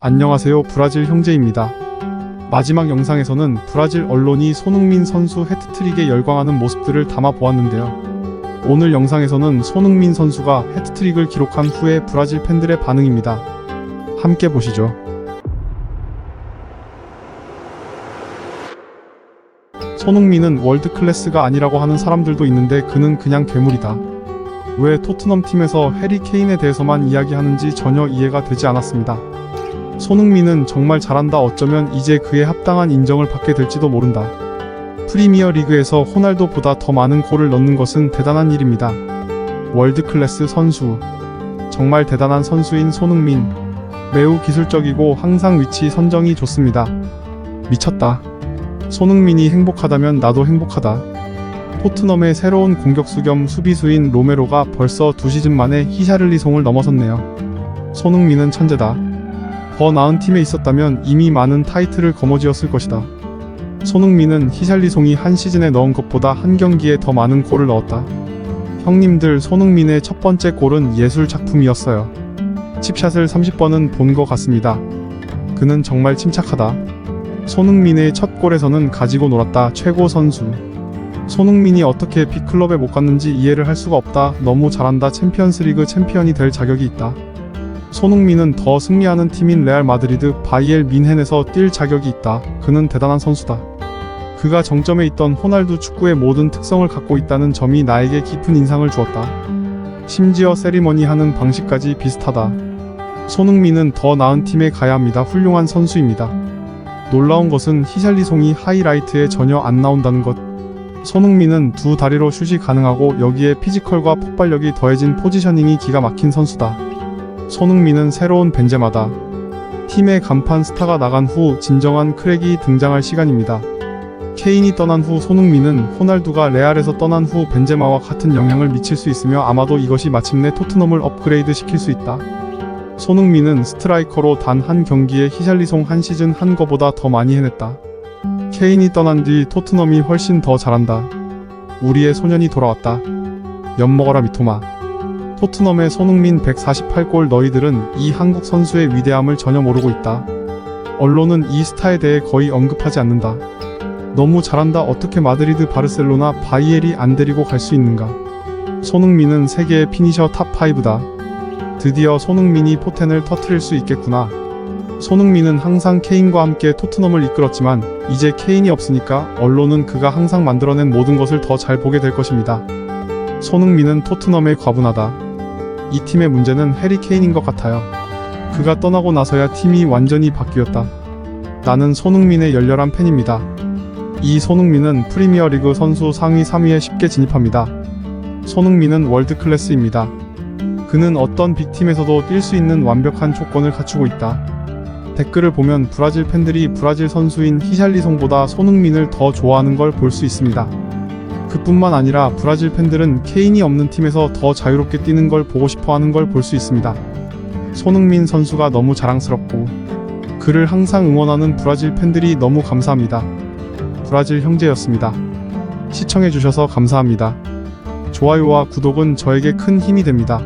안녕하세요. 브라질 형제입니다. 마지막 영상에서는 브라질 언론이 손흥민 선수 해트트릭에 열광하는 모습들을 담아 보았는데요. 오늘 영상에서는 손흥민 선수가 해트트릭을 기록한 후에 브라질 팬들의 반응입니다. 함께 보시죠. 손흥민은 월드 클래스가 아니라고 하는 사람들도 있는데 그는 그냥 괴물이다. 왜 토트넘 팀에서 해리 케인에 대해서만 이야기하는지 전혀 이해가 되지 않았습니다. 손흥민은 정말 잘한다 어쩌면 이제 그에 합당한 인정을 받게 될지도 모른다. 프리미어 리그에서 호날두보다 더 많은 골을 넣는 것은 대단한 일입니다. 월드 클래스 선수. 정말 대단한 선수인 손흥민. 매우 기술적이고 항상 위치 선정이 좋습니다. 미쳤다. 손흥민이 행복하다면 나도 행복하다. 토트넘의 새로운 공격수 겸 수비수인 로메로가 벌써 두 시즌 만에 히샤를리송을 넘어섰네요. 손흥민은 천재다. 더 나은 팀에 있었다면 이미 많은 타이틀을 거머쥐었을 것이다. 손흥민은 히샬리송이 한 시즌에 넣은 것보다 한 경기에 더 많은 골을 넣었다. 형님들 손흥민의 첫 번째 골은 예술 작품이었어요. 칩샷을 30번은 본 것 같습니다. 그는 정말 침착하다. 손흥민의 첫 골에서는 가지고 놀았다. 최고 선수. 손흥민이 어떻게 B클럽에 못 갔는지 이해를 할 수가 없다. 너무 잘한다. 챔피언스리그 챔피언이 될 자격이 있다. 손흥민은 더 승리하는 팀인 레알 마드리드 바이엘 민헨에서 뛸 자격이 있다. 그는 대단한 선수다. 그가 정점에 있던 호날두 축구의 모든 특성을 갖고 있다는 점이 나에게 깊은 인상을 주었다. 심지어 세리머니 하는 방식까지 비슷하다. 손흥민은 더 나은 팀에 가야 합니다. 훌륭한 선수입니다. 놀라운 것은 히샬리송이 하이라이트에 전혀 안 나온다는 것. 손흥민은 두 다리로 슛이 가능하고 여기에 피지컬과 폭발력이 더해진 포지셔닝이 기가 막힌 선수다. 손흥민은 새로운 벤제마다. 팀의 간판 스타가 나간 후 진정한 크랙이 등장할 시간입니다. 케인이 떠난 후 손흥민은 호날두가 레알에서 떠난 후 벤제마와 같은 영향을 미칠 수 있으며 아마도 이것이 마침내 토트넘을 업그레이드 시킬 수 있다. 손흥민은 스트라이커로 단 한 경기에 히샬리송 한 시즌 한 거보다 더 많이 해냈다. 케인이 떠난 뒤 토트넘이 훨씬 더 잘한다. 우리의 소년이 돌아왔다. 엿먹어라 미토마. 토트넘의 손흥민 148골 너희들은 이 한국 선수의 위대함을 전혀 모르고 있다. 언론은 이 스타에 대해 거의 언급하지 않는다. 너무 잘한다 어떻게 마드리드 바르셀로나 바이엘이 안 데리고 갈 수 있는가. 손흥민은 세계의 피니셔 탑5다. 드디어 손흥민이 포텐을 터트릴 수 있겠구나. 손흥민은 항상 케인과 함께 토트넘을 이끌었지만 이제 케인이 없으니까 언론은 그가 항상 만들어낸 모든 것을 더 잘 보게 될 것입니다. 손흥민은 토트넘에 과분하다. 이 팀의 문제는 해리 케인인 것 같아요. 그가 떠나고 나서야 팀이 완전히 바뀌었다. 나는 손흥민의 열렬한 팬입니다. 이 손흥민은 프리미어리그 선수 상위 3위에 쉽게 진입합니다. 손흥민은 월드 클래스입니다. 그는 어떤 빅팀에서도 뛸 수 있는 완벽한 조건을 갖추고 있다. 댓글을 보면 브라질 팬들이 브라질 선수인 히샬리송보다 손흥민을 더 좋아하는 걸 볼 수 있습니다. 그뿐만 아니라 브라질 팬들은 케인이 없는 팀에서 더 자유롭게 뛰는 걸 보고 싶어 하는 걸 볼 수 있습니다. 손흥민 선수가 너무 자랑스럽고 그를 항상 응원하는 브라질 팬들이 너무 감사합니다. 브라질 형제였습니다. 시청해주셔서 감사합니다. 좋아요와 구독은 저에게 큰 힘이 됩니다.